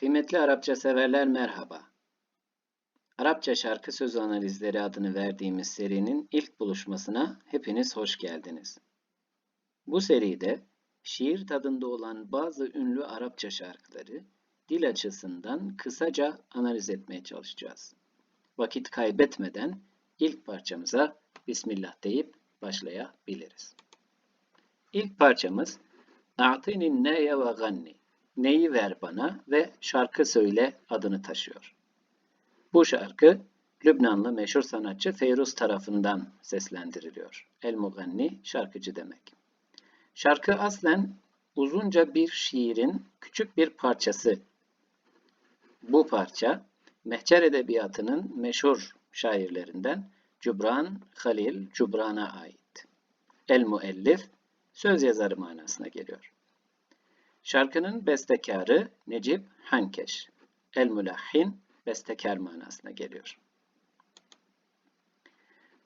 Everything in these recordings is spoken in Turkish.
Kıymetli Arapça severler merhaba. Arapça şarkı sözü analizleri adını verdiğimiz serinin ilk buluşmasına hepiniz hoş geldiniz. Bu seride şiir tadında olan bazı ünlü Arapça şarkıları dil açısından kısaca analiz etmeye çalışacağız. Vakit kaybetmeden ilk parçamıza Bismillah deyip başlayabiliriz. İlk parçamız A'tinin neye ve ganni Neyi Ver Bana ve Şarkı Söyle adını taşıyor. Bu şarkı Lübnanlı meşhur sanatçı Feyruz tarafından seslendiriliyor. El Muganni şarkıcı demek. Şarkı aslen uzunca bir şiirin küçük bir parçası. Bu parça Mehcer Edebiyatı'nın meşhur şairlerinden Cübran Halil Cübran'a ait. El Muellif söz yazarı manasına geliyor. Şarkının bestekarı Necip Hankeş. El Mülahhin bestekar manasına geliyor.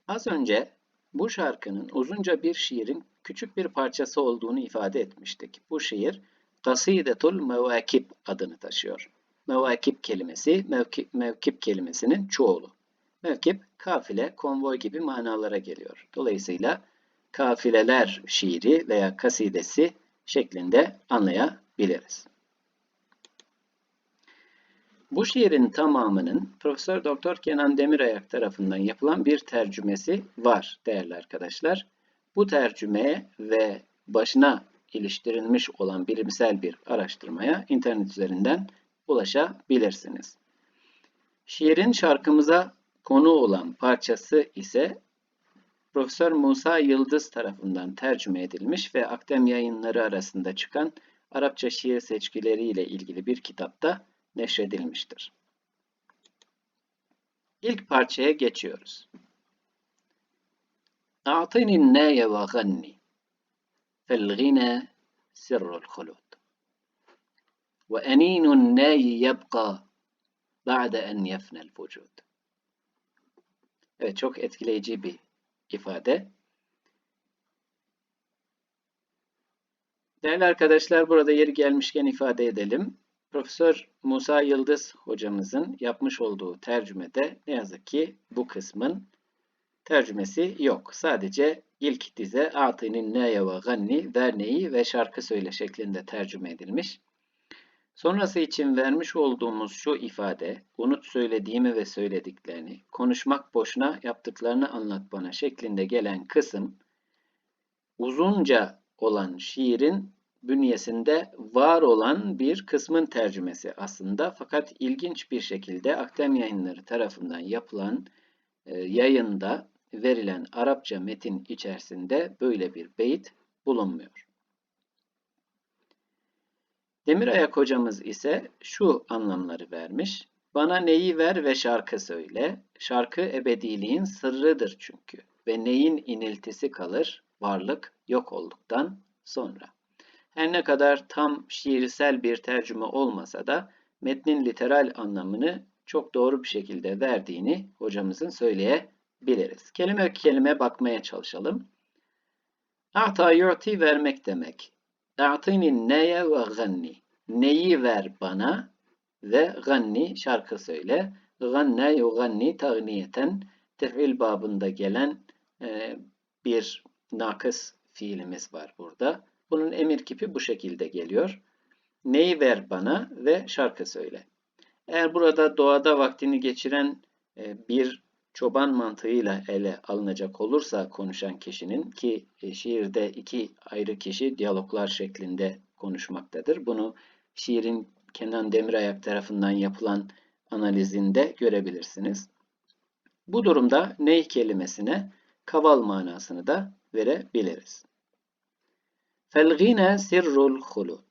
Az önce bu şarkının uzunca bir şiirin küçük bir parçası olduğunu ifade etmiştik. Bu şiir Kasidetul Mevakib adını taşıyor. Mevakib kelimesi mevkip, mevkip kelimesinin çoğulu. Mevkip kafile, konvoy gibi manalara geliyor. Dolayısıyla kafileler şiiri veya kasidesi şeklinde anlayabiliriz. Bu şiirin tamamının Profesör Doktor Kenan Demirayak tarafından yapılan bir tercümesi var değerli arkadaşlar. Bu tercümeye ve başına iliştirilmiş olan bilimsel bir araştırmaya internet üzerinden ulaşabilirsiniz. Şiirin şarkımıza konu olan parçası ise Profesör Musa Yıldız tarafından tercüme edilmiş ve Akdem yayınları arasında çıkan Arapça şiir seçkileri ile ilgili bir kitapta neşredilmiştir. İlk parçaya geçiyoruz. Ganni fel gîne sirrul hulud ve eninun nâyi yebqa ba'de en yefnel vücud. Evet çok etkileyici bir ifade. Değerli arkadaşlar burada yeri gelmişken ifade edelim. Profesör Musa Yıldız hocamızın yapmış olduğu tercümede ne yazık ki bu kısmın tercümesi yok. Sadece ilk dize Atinin neye ve ganni, verneyi ve şarkı söyle şeklinde tercüme edilmiş. Sonrası için vermiş olduğumuz şu ifade, unut söylediğimi ve söylediklerini, konuşmak boşuna yaptıklarını anlat bana şeklinde gelen kısım, uzunca olan şiirin bünyesinde var olan bir kısmın tercümesi aslında. Fakat ilginç bir şekilde Akdem Yayınları tarafından yapılan e, yayında verilen Arapça metin içerisinde böyle bir beyit bulunmuyor. Demirayak hocamız ise şu anlamları vermiş. Bana neyi ver ve şarkı söyle. Şarkı ebediliğin sırrıdır çünkü. Ve neyin iniltisi kalır? Varlık yok olduktan sonra. Her ne kadar tam şiirsel bir tercüme olmasa da metnin literal anlamını çok doğru bir şekilde verdiğini hocamızın söyleyebiliriz. Kelime kelime bakmaya çalışalım. A'ta yu'ti vermek demek. A'tini neye ve ganni. Neyi ver bana ve ganni şarkı söyle. Ganne yuganni tagniyeten tef'il babında gelen e, bir nakıs fiilimiz var burada. Bunun emir kipi bu şekilde geliyor. Neyi ver bana ve şarkı söyle. Eğer burada doğada vaktini geçiren e, bir çoban mantığıyla ele alınacak olursa konuşan kişinin ki e, şiirde iki ayrı kişi diyaloglar şeklinde konuşmaktadır. Bunu şiirin Kenan Demirayak tarafından yapılan analizinde görebilirsiniz. Bu durumda ney kelimesine kaval manasını da verebiliriz. Felgine sirrul hulud.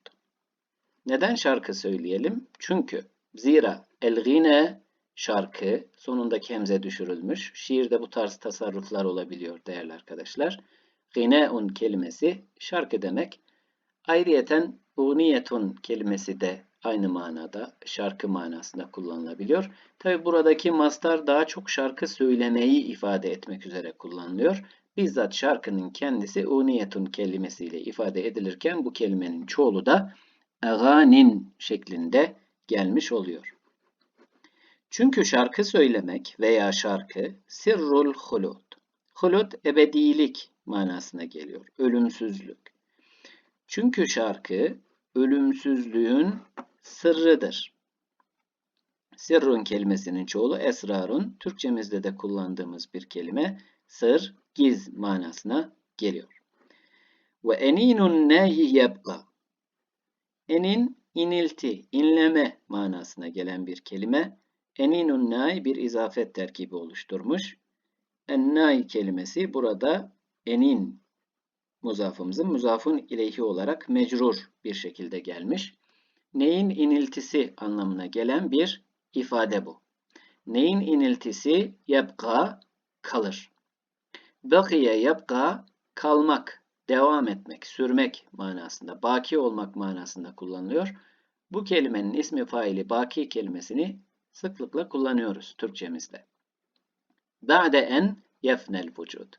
Neden şarkı söyleyelim? Çünkü zira elgine şarkı sonundaki hemze düşürülmüş. Şiirde bu tarz tasarruflar olabiliyor değerli arkadaşlar. Gineun kelimesi şarkı demek. Ayrıyeten uniyetun kelimesi de aynı manada şarkı manasında kullanılabiliyor. Tabi buradaki mastar daha çok şarkı söylemeyi ifade etmek üzere kullanılıyor. Bizzat şarkının kendisi uniyetun kelimesiyle ifade edilirken bu kelimenin çoğulu da aganin şeklinde gelmiş oluyor. Çünkü şarkı söylemek veya şarkı sirrul hulud. Hulud ebedilik manasına geliyor. Ölümsüzlük. Çünkü şarkı ölümsüzlüğün sırrıdır. Sirrun kelimesinin çoğulu esrarun. Türkçemizde de kullandığımız bir kelime sır, giz manasına geliyor. Ve eninun nehi yebqa. Enin inilti, inleme manasına gelen bir kelime. Eninun nay bir izafet terkibi oluşturmuş. Ennay kelimesi burada enin muzafımızın muzafın ileyhi olarak mecrur bir şekilde gelmiş. Neyin iniltisi anlamına gelen bir ifade bu. Neyin iniltisi yebqa kalır. Bakiye yebqa kalmak, devam etmek, sürmek manasında, baki olmak manasında kullanılıyor. Bu kelimenin ismi faili baki kelimesini sıklıkla kullanıyoruz Türkçemizde. Ba'de en yefnel vücud.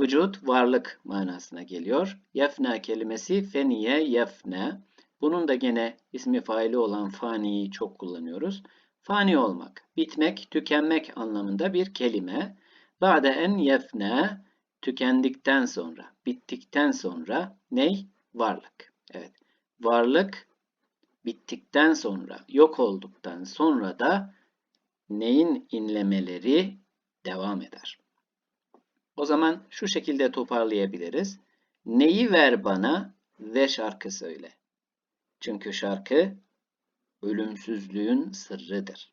Vücut varlık manasına geliyor. Yefna kelimesi feniye yefne. Bunun da gene ismi faili olan faniyi çok kullanıyoruz. Fani olmak, bitmek, tükenmek anlamında bir kelime. Ba'de en yefne tükendikten sonra, bittikten sonra ney? Varlık. Evet. Varlık bittikten sonra, yok olduktan sonra da neyin inlemeleri devam eder. O zaman şu şekilde toparlayabiliriz. Neyi ver bana ve şarkı söyle. Çünkü şarkı ölümsüzlüğün sırrıdır.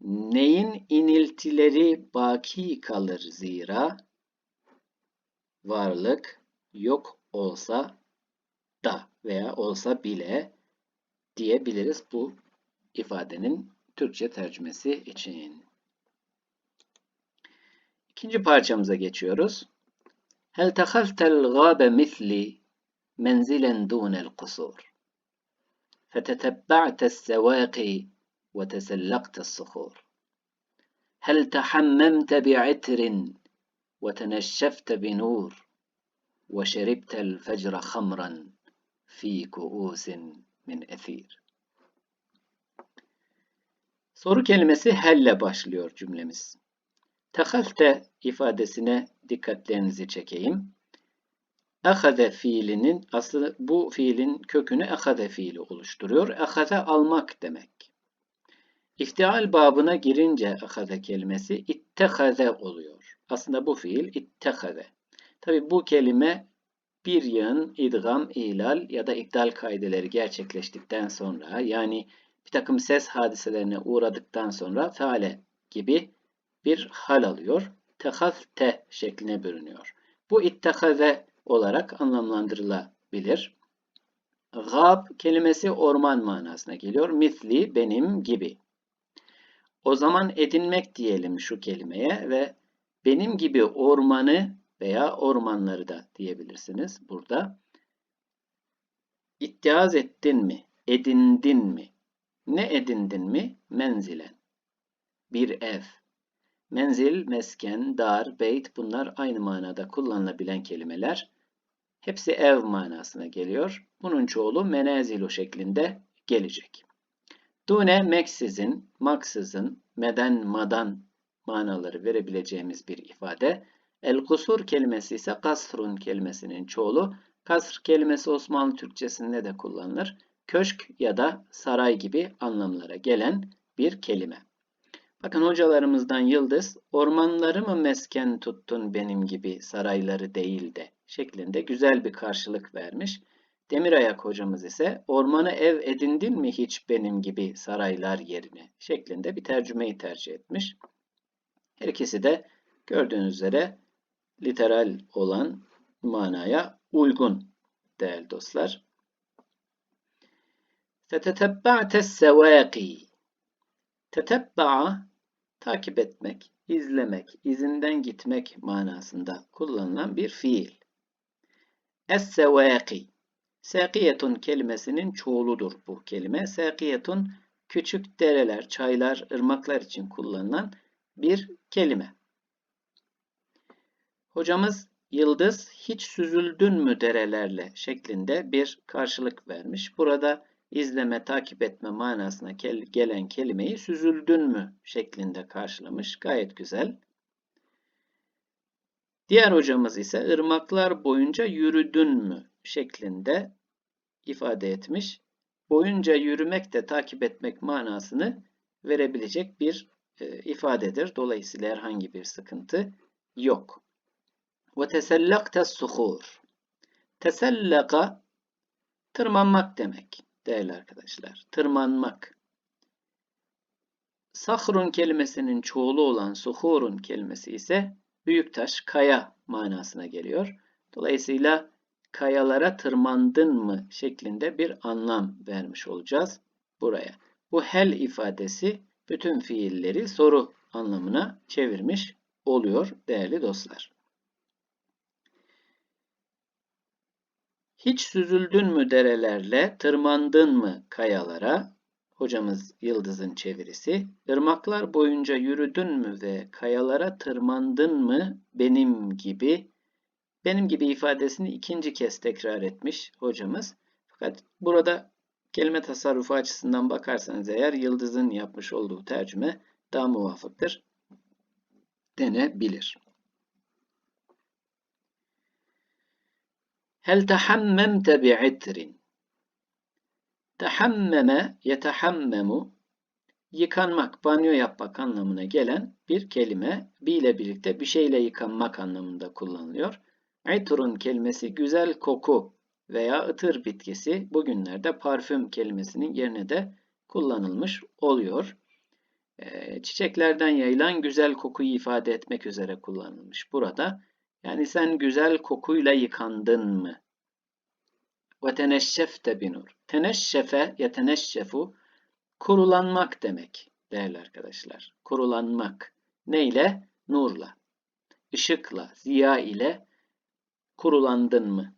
Neyin iniltileri baki kalır zira varlık yok olsa da veya olsa bile diyebiliriz bu ifadenin Türkçe tercümesi için. İkinci parçamıza geçiyoruz. Hel tehaltel gâbe misli menzilen dûnel kusur. فتتبعت السواقي وتسلقت الصخور هل تحممت بعتر وتنشفت بنور وشربت الفجر خمرا fi kuusin min esir. Soru kelimesi helle başlıyor cümlemiz. Tehalte ifadesine dikkatlerinizi çekeyim. Ehaze fiilinin aslı bu fiilin kökünü ehaze fiili oluşturuyor. Ehaze almak demek. İftial babına girince ehaze kelimesi ittehaze oluyor. Aslında bu fiil ittehaze. Tabi bu kelime bir yığın idgam, ilal ya da iptal kaideleri gerçekleştikten sonra yani bir takım ses hadiselerine uğradıktan sonra feale gibi bir hal alıyor. Tehazte şekline bürünüyor. Bu ittehaze olarak anlamlandırılabilir. Gab kelimesi orman manasına geliyor. Misli benim gibi. O zaman edinmek diyelim şu kelimeye ve benim gibi ormanı veya ormanları da diyebilirsiniz burada. İttiaz ettin mi? Edindin mi? Ne edindin mi? Menzilen. Bir ev. Menzil, mesken, dar, beyt bunlar aynı manada kullanılabilen kelimeler. Hepsi ev manasına geliyor. Bunun çoğulu menezilu şeklinde gelecek. Dune meksizin, maksızın, meden, madan manaları verebileceğimiz bir ifade. El kusur kelimesi ise kasrun kelimesinin çoğulu. Kasr kelimesi Osmanlı Türkçesinde de kullanılır. Köşk ya da saray gibi anlamlara gelen bir kelime. Bakın hocalarımızdan Yıldız, ormanları mı mesken tuttun benim gibi sarayları değil de şeklinde güzel bir karşılık vermiş. Demirayak hocamız ise ormanı ev edindin mi hiç benim gibi saraylar yerine şeklinde bir tercümeyi tercih etmiş. Her ikisi de gördüğünüz üzere literal olan manaya uygun değerli dostlar. Tetetebba'te sevâki Tetebbaa takip etmek, izlemek, izinden gitmek manasında kullanılan bir fiil. Es-sevâki Sâkiyetun kelimesinin çoğuludur bu kelime. Sâkiyetun küçük dereler, çaylar, ırmaklar için kullanılan bir kelime. Hocamız Yıldız hiç süzüldün mü derelerle şeklinde bir karşılık vermiş. Burada izleme, takip etme manasına gelen kelimeyi süzüldün mü şeklinde karşılamış. Gayet güzel. Diğer hocamız ise ırmaklar boyunca yürüdün mü şeklinde ifade etmiş. Boyunca yürümek de takip etmek manasını verebilecek bir e, ifadedir. Dolayısıyla herhangi bir sıkıntı yok. Ve tesellakte suhur. Tesellaka tırmanmak demek değerli arkadaşlar. Tırmanmak. Sahrun kelimesinin çoğulu olan suhurun kelimesi ise büyük taş, kaya manasına geliyor. Dolayısıyla kayalara tırmandın mı şeklinde bir anlam vermiş olacağız buraya. Bu hel ifadesi bütün fiilleri soru anlamına çevirmiş oluyor değerli dostlar. Hiç süzüldün mü derelerle, tırmandın mı kayalara? Hocamız Yıldız'ın çevirisi. Irmaklar boyunca yürüdün mü ve kayalara tırmandın mı benim gibi? Benim gibi ifadesini ikinci kez tekrar etmiş hocamız. Fakat burada kelime tasarrufu açısından bakarsanız eğer Yıldız'ın yapmış olduğu tercüme daha muvafıktır denebilir. Hel tahammemte bi'itrin. Tahammeme yetehammemu yıkanmak, banyo yapmak anlamına gelen bir kelime bi ile birlikte bir şeyle yıkanmak anlamında kullanılıyor. İtrun kelimesi güzel koku veya ıtır bitkisi bugünlerde parfüm kelimesinin yerine de kullanılmış oluyor. Ee, çiçeklerden yayılan güzel kokuyu ifade etmek üzere kullanılmış burada. Yani sen güzel kokuyla yıkandın mı? Ve teneşşefte binur. Teneşşefe yeteneşşefu kurulanmak demek değerli arkadaşlar. Kurulanmak. Neyle? Nurla. Işıkla, ziya ile kurulandın mı?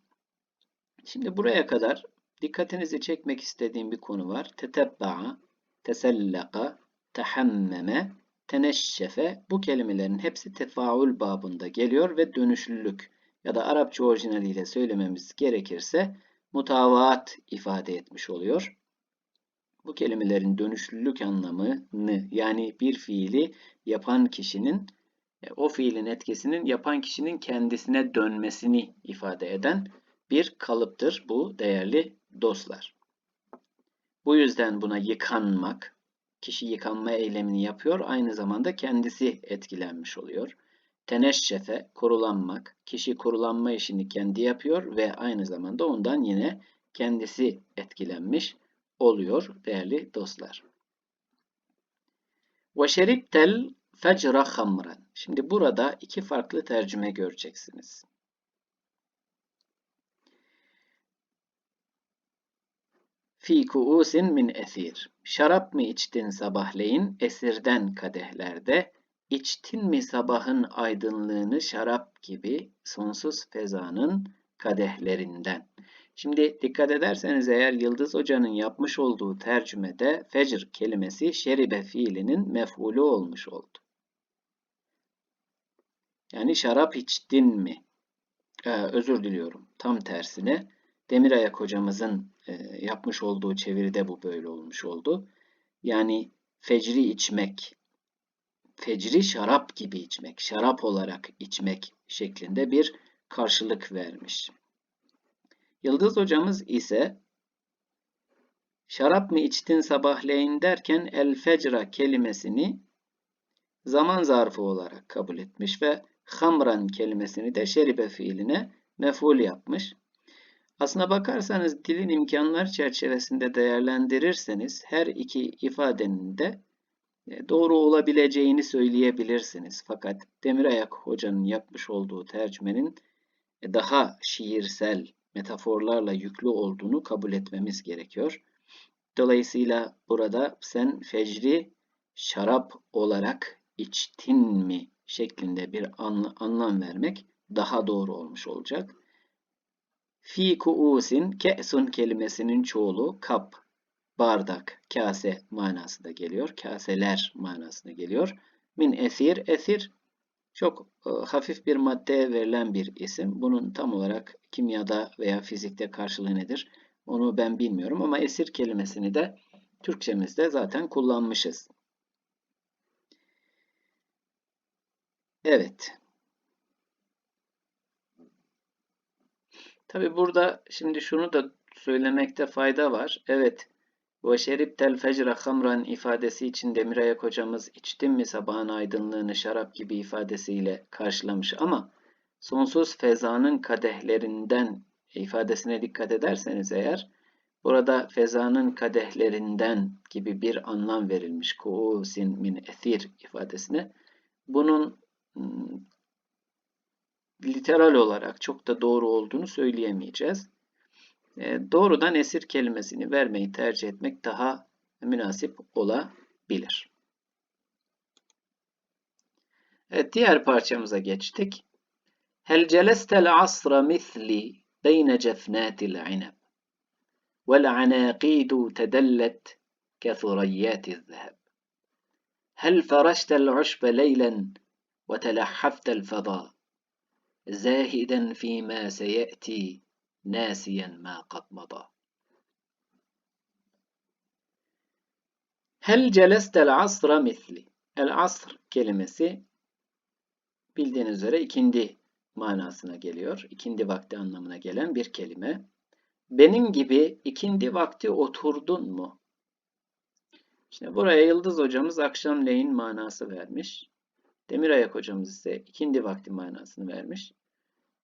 Şimdi buraya kadar dikkatinizi çekmek istediğim bir konu var. Tetebba'a, tesellaka, tehammeme, teneşşefe bu kelimelerin hepsi tefaül babında geliyor ve dönüşlülük ya da Arapça orijinaliyle söylememiz gerekirse mutavaat ifade etmiş oluyor. Bu kelimelerin dönüşlülük anlamını yani bir fiili yapan kişinin e, o fiilin etkisinin yapan kişinin kendisine dönmesini ifade eden bir kalıptır bu değerli dostlar. Bu yüzden buna yıkanmak, kişi yıkanma eylemini yapıyor, aynı zamanda kendisi etkilenmiş oluyor. Teneşşefe, kurulanmak, kişi kurulanma işini kendi yapıyor ve aynı zamanda ondan yine kendisi etkilenmiş oluyor değerli dostlar. Ve şeriptel fecra hamran. Şimdi burada iki farklı tercüme göreceksiniz. Fi kuusin min esir. Şarap mı içtin sabahleyin esirden kadehlerde? İçtin mi sabahın aydınlığını şarap gibi sonsuz fezanın kadehlerinden? Şimdi dikkat ederseniz eğer Yıldız Hoca'nın yapmış olduğu tercümede fecr kelimesi şeribe fiilinin mef'ulü olmuş oldu. Yani şarap içtin mi? Ee, özür diliyorum. Tam tersine Demirayak hocamızın e, yapmış olduğu çeviride bu böyle olmuş oldu. Yani fecri içmek, fecri şarap gibi içmek, şarap olarak içmek şeklinde bir karşılık vermiş. Yıldız hocamız ise şarap mı içtin sabahleyin derken el fecra kelimesini zaman zarfı olarak kabul etmiş ve hamran kelimesini de şeribe fiiline meful yapmış. Aslına bakarsanız dilin imkanlar çerçevesinde değerlendirirseniz her iki ifadenin de e, doğru olabileceğini söyleyebilirsiniz. Fakat Demirayak hocanın yapmış olduğu tercümenin e, daha şiirsel metaforlarla yüklü olduğunu kabul etmemiz gerekiyor. Dolayısıyla burada sen fecri şarap olarak içtin mi şeklinde bir anlam vermek daha doğru olmuş olacak. Fi kuusin ke'sun kelimesinin çoğulu kap, bardak, kase manasında geliyor. Kaseler manasında geliyor. Min esir, esir çok e, hafif bir maddeye verilen bir isim. Bunun tam olarak kimyada veya fizikte karşılığı nedir? Onu ben bilmiyorum ama esir kelimesini de Türkçemizde zaten kullanmışız. Evet. Tabi burada şimdi şunu da söylemekte fayda var. Evet. Ve şeriptel fecre hamran ifadesi için Demirayak hocamız içtim mi sabahın aydınlığını şarap gibi ifadesiyle karşılamış ama sonsuz fezanın kadehlerinden ifadesine dikkat ederseniz eğer burada fezanın kadehlerinden gibi bir anlam verilmiş. Kuusin min ethir ifadesine. Bunun ıı, literal olarak çok da doğru olduğunu söyleyemeyeceğiz. E, doğrudan esir kelimesini vermeyi tercih etmek daha münasip olabilir. Evet, diğer parçamıza geçtik. Hel celestel asra misli beyne cefnatil ineb vel anaqidu tedellet kethurayyati zeheb. Hel ferashtel uşbe leylen ve telahhaftel feda zahiden fîmâ seyeti nâsiyen mâ katmada. Hel celestel asra misli. El asr kelimesi bildiğiniz üzere ikindi manasına geliyor. İkindi vakti anlamına gelen bir kelime. Benim gibi ikindi vakti oturdun mu? Şimdi buraya Yıldız hocamız akşamleyin manası vermiş. Demirayak hocamız ise ikindi vakti manasını vermiş.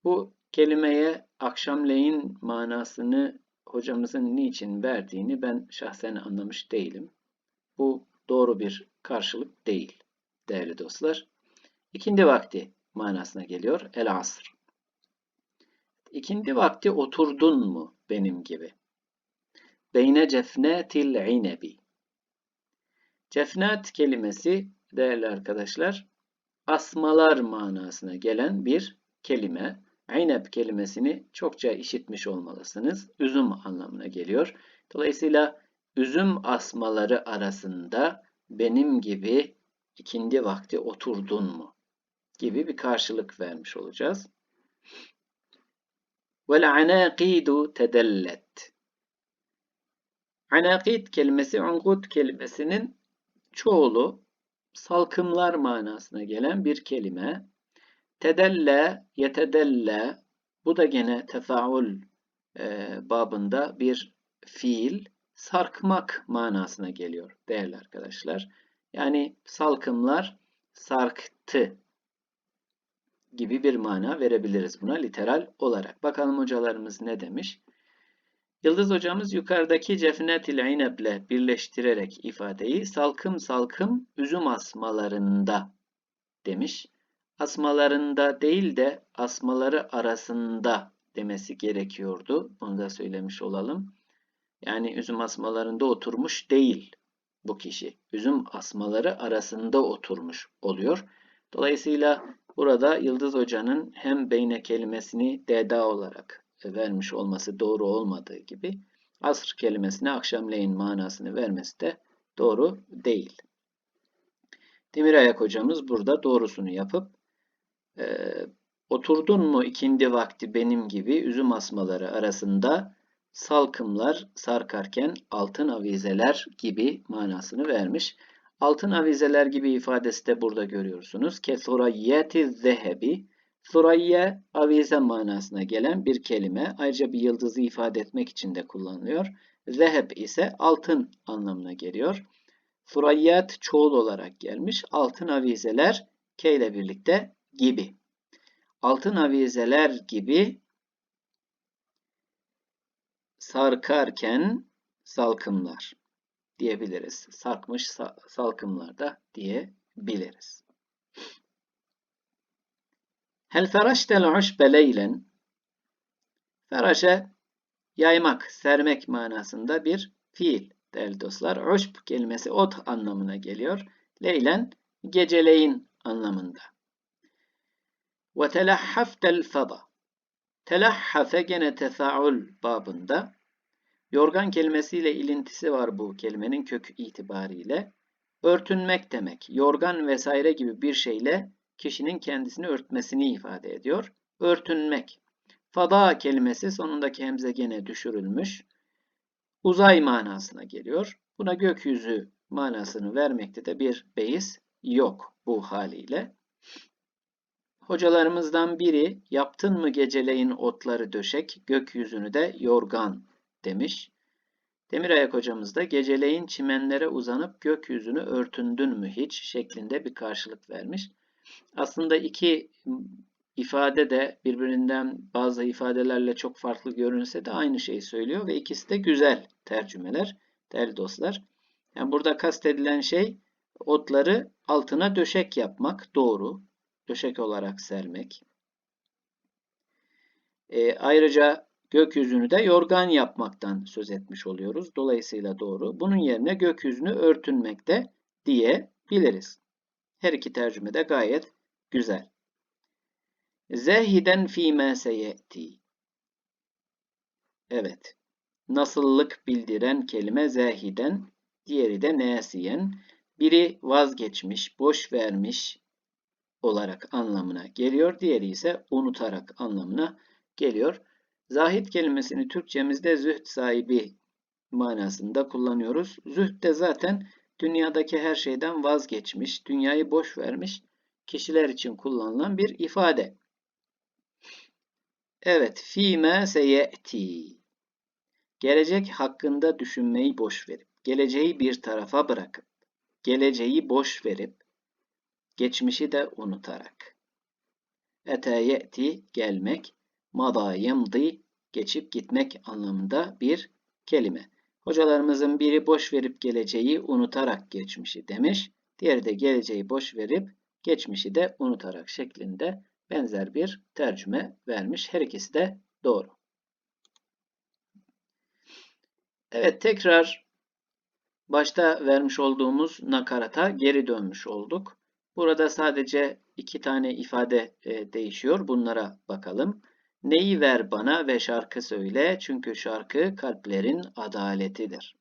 Bu kelimeye akşamleyin manasını hocamızın niçin verdiğini ben şahsen anlamış değilim. Bu doğru bir karşılık değil değerli dostlar. İkindi vakti manasına geliyor. El asr. İkindi vakti oturdun mu benim gibi? Beyne cefnetil inebi. Cefnat kelimesi değerli arkadaşlar asmalar manasına gelen bir kelime. Ayneb kelimesini çokça işitmiş olmalısınız. Üzüm anlamına geliyor. Dolayısıyla üzüm asmaları arasında benim gibi ikindi vakti oturdun mu? gibi bir karşılık vermiş olacağız. Vel anaqidu tedellet. Anaqid kelimesi ungut kelimesinin çoğulu salkımlar manasına gelen bir kelime. Tedelle, yetedelle bu da gene tefaul e, babında bir fiil sarkmak manasına geliyor değerli arkadaşlar. Yani salkımlar sarktı gibi bir mana verebiliriz buna literal olarak. Bakalım hocalarımız ne demiş? Yıldız hocamız yukarıdaki cefnet ile ineble birleştirerek ifadeyi salkım salkım üzüm asmalarında demiş asmalarında değil de asmaları arasında demesi gerekiyordu. Onu da söylemiş olalım. Yani üzüm asmalarında oturmuş değil bu kişi. Üzüm asmaları arasında oturmuş oluyor. Dolayısıyla burada Yıldız Hoca'nın hem beyne kelimesini deda olarak vermiş olması doğru olmadığı gibi asr kelimesine akşamleyin manasını vermesi de doğru değil. Demirayak hocamız burada doğrusunu yapıp e, oturdun mu ikindi vakti benim gibi üzüm asmaları arasında salkımlar sarkarken altın avizeler gibi manasını vermiş. Altın avizeler gibi ifadesi de burada görüyorsunuz. Kesurayyeti zehebi. Surayye avize manasına gelen bir kelime. Ayrıca bir yıldızı ifade etmek için de kullanılıyor. Zeheb ise altın anlamına geliyor. Surayyat çoğul olarak gelmiş. Altın avizeler K ile birlikte gibi. Altın avizeler gibi sarkarken salkımlar diyebiliriz. Sarkmış salkımlar da diyebiliriz. Hel feraştel uşbe leylen Feraşe yaymak, sermek manasında bir fiil değerli dostlar. Uşb kelimesi ot anlamına geliyor. Leylen geceleyin anlamında. Ve telahhaftel fada. Telahhafe gene tefaul babında. Yorgan kelimesiyle ilintisi var bu kelimenin kök itibariyle. Örtünmek demek. Yorgan vesaire gibi bir şeyle kişinin kendisini örtmesini ifade ediyor. Örtünmek. Fada kelimesi sonundaki hemze gene düşürülmüş. uzay manasına geliyor. Buna gökyüzü manasını vermekte de bir beis yok bu haliyle. Hocalarımızdan biri yaptın mı geceleyin otları döşek, gökyüzünü de yorgan demiş. Demirayak hocamız da geceleyin çimenlere uzanıp gökyüzünü örtündün mü hiç şeklinde bir karşılık vermiş. Aslında iki ifade de birbirinden bazı ifadelerle çok farklı görünse de aynı şeyi söylüyor ve ikisi de güzel tercümeler değerli dostlar. Yani burada kastedilen şey otları altına döşek yapmak doğru. Döşek olarak sermek. E, ayrıca gökyüzünü de yorgan yapmaktan söz etmiş oluyoruz. Dolayısıyla doğru. Bunun yerine gökyüzünü örtünmekte diyebiliriz. Her iki tercüme de gayet güzel. Zehiden fîmâ seyeti. Evet. Nasıllık bildiren kelime zehiden, diğeri de nesiyen. Biri vazgeçmiş, boş vermiş olarak anlamına geliyor. Diğeri ise unutarak anlamına geliyor. Zahid kelimesini Türkçemizde zühd sahibi manasında kullanıyoruz. Zühd de zaten dünyadaki her şeyden vazgeçmiş, dünyayı boş vermiş kişiler için kullanılan bir ifade. Evet, fîmâ seyeti. Gelecek hakkında düşünmeyi boş verip, geleceği bir tarafa bırakıp, geleceği boş verip, geçmişi de unutarak. Ete yeti gelmek, mada yemdi geçip gitmek anlamında bir kelime. Hocalarımızın biri boş verip geleceği unutarak geçmişi demiş. Diğeri de geleceği boş verip geçmişi de unutarak şeklinde benzer bir tercüme vermiş. Her ikisi de doğru. Evet tekrar başta vermiş olduğumuz nakarata geri dönmüş olduk. Burada sadece iki tane ifade e, değişiyor. Bunlara bakalım. Neyi ver bana ve şarkı söyle çünkü şarkı kalplerin adaletidir.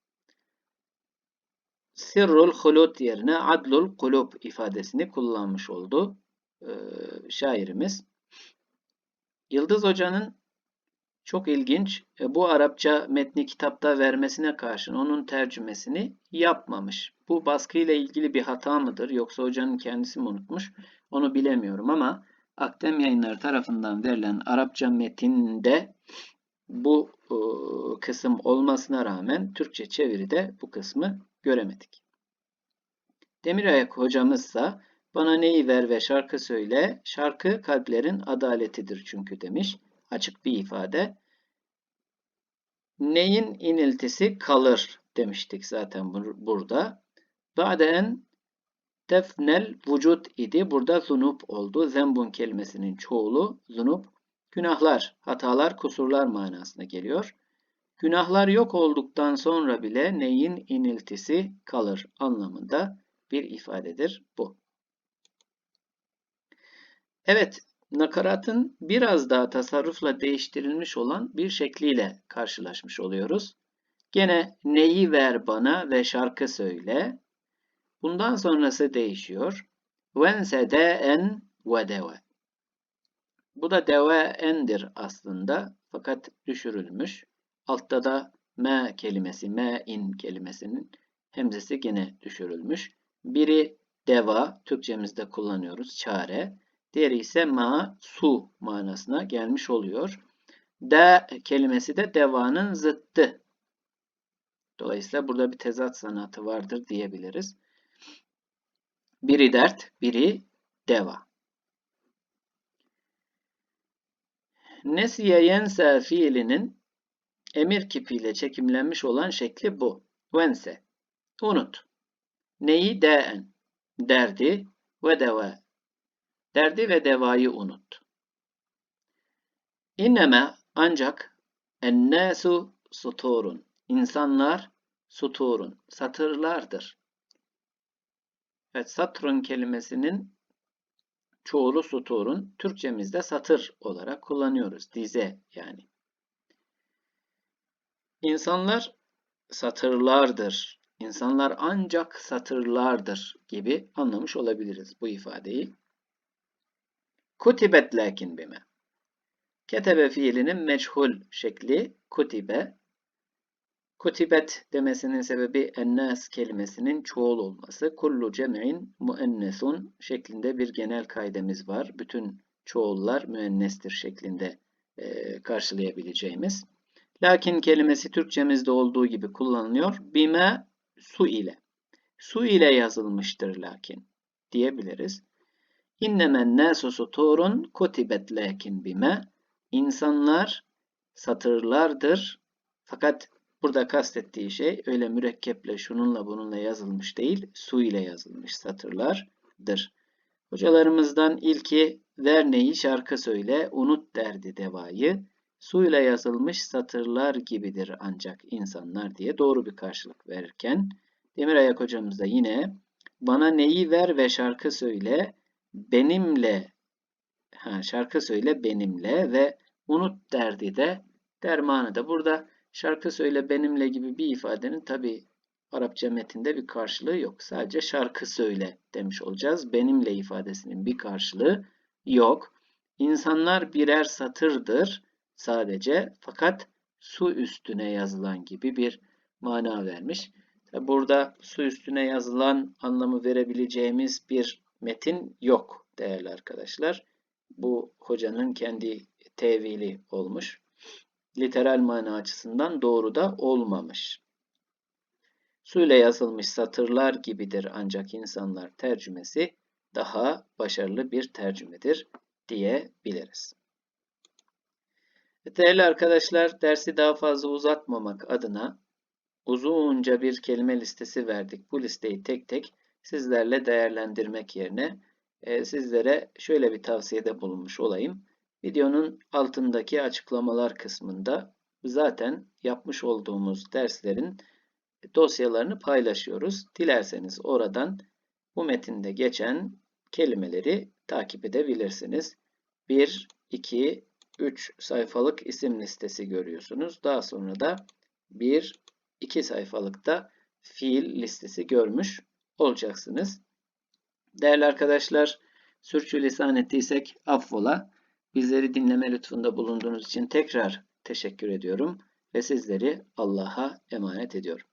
Sirrul hulut yerine adlul kulub ifadesini kullanmış oldu e, şairimiz. Yıldız Hoca'nın çok ilginç e, bu Arapça metni kitapta vermesine karşın onun tercümesini yapmamış. Bu baskıyla ilgili bir hata mıdır yoksa hocanın kendisi mi unutmuş onu bilemiyorum ama Akdem Yayınları tarafından verilen Arapça metinde bu e, kısım olmasına rağmen Türkçe çeviride bu kısmı göremedik. Demirayak hocamızsa bana neyi ver ve şarkı söyle, şarkı kalplerin adaletidir çünkü demiş. Açık bir ifade. Neyin iniltisi kalır demiştik zaten burada. Ba'den tefnel vücut idi. Burada zunup oldu. Zembun kelimesinin çoğulu zunup. Günahlar, hatalar, kusurlar manasına geliyor. Günahlar yok olduktan sonra bile neyin iniltisi kalır anlamında bir ifadedir bu. Evet, nakaratın biraz daha tasarrufla değiştirilmiş olan bir şekliyle karşılaşmış oluyoruz. Gene neyi ver bana ve şarkı söyle. Bundan sonrası değişiyor. Vense de en ve deve. Bu da deve endir aslında fakat düşürülmüş. Altta da me kelimesi, me in kelimesinin hemzesi gene düşürülmüş. Biri deva, Türkçemizde kullanıyoruz, çare. Diğeri ise ma, su manasına gelmiş oluyor. De kelimesi de devanın zıttı. Dolayısıyla burada bir tezat sanatı vardır diyebiliriz. Biri dert, biri deva. Nesiye yense fiilinin emir kipiyle çekimlenmiş olan şekli bu. Vense. Unut. Neyi den? Derdi ve deva. Derdi ve devayı unut. İnneme ancak ennâsu suturun. İnsanlar suturun, satırlardır. Evet, satrun kelimesinin çoğulu suturun. Türkçemizde satır olarak kullanıyoruz. Dize yani. İnsanlar satırlardır. İnsanlar ancak satırlardır gibi anlamış olabiliriz bu ifadeyi. Kutibet lakin bime. Ketebe fiilinin meçhul şekli kutibe. Kutibet demesinin sebebi ennas kelimesinin çoğul olması. Kullu cem'in muennesun şeklinde bir genel kaidemiz var. Bütün çoğullar müennestir şeklinde e, karşılayabileceğimiz. Lakin kelimesi Türkçemizde olduğu gibi kullanılıyor. Bime su ile. Su ile yazılmıştır lakin diyebiliriz. İnnemen nâsu suturun kutibet lakin bime. İnsanlar satırlardır. Fakat burada kastettiği şey öyle mürekkeple şununla bununla yazılmış değil, su ile yazılmış satırlardır. Hocalarımızdan ilki ver neyi şarkı söyle, unut derdi devayı. Suyla yazılmış satırlar gibidir ancak insanlar diye doğru bir karşılık verirken Demirayak hocamız da yine bana neyi ver ve şarkı söyle benimle ha, şarkı söyle benimle ve unut derdi de dermanı da burada şarkı söyle benimle gibi bir ifadenin tabi Arapça metinde bir karşılığı yok. Sadece şarkı söyle demiş olacağız. Benimle ifadesinin bir karşılığı yok. İnsanlar birer satırdır sadece fakat su üstüne yazılan gibi bir mana vermiş. Burada su üstüne yazılan anlamı verebileceğimiz bir metin yok değerli arkadaşlar. Bu hocanın kendi tevili olmuş. Literal mana açısından doğru da olmamış. Su ile yazılmış satırlar gibidir ancak insanlar tercümesi daha başarılı bir tercümedir diyebiliriz. Değerli arkadaşlar dersi daha fazla uzatmamak adına uzunca bir kelime listesi verdik. Bu listeyi tek tek sizlerle değerlendirmek yerine e, sizlere şöyle bir tavsiyede bulunmuş olayım. Videonun altındaki açıklamalar kısmında zaten yapmış olduğumuz derslerin dosyalarını paylaşıyoruz. Dilerseniz oradan bu metinde geçen kelimeleri takip edebilirsiniz. 1, 2, 3 sayfalık isim listesi görüyorsunuz. Daha sonra da 1, 2 sayfalıkta fiil listesi görmüş olacaksınız. Değerli arkadaşlar, sürçülisan ettiysek affola. Bizleri dinleme lütfunda bulunduğunuz için tekrar teşekkür ediyorum ve sizleri Allah'a emanet ediyorum.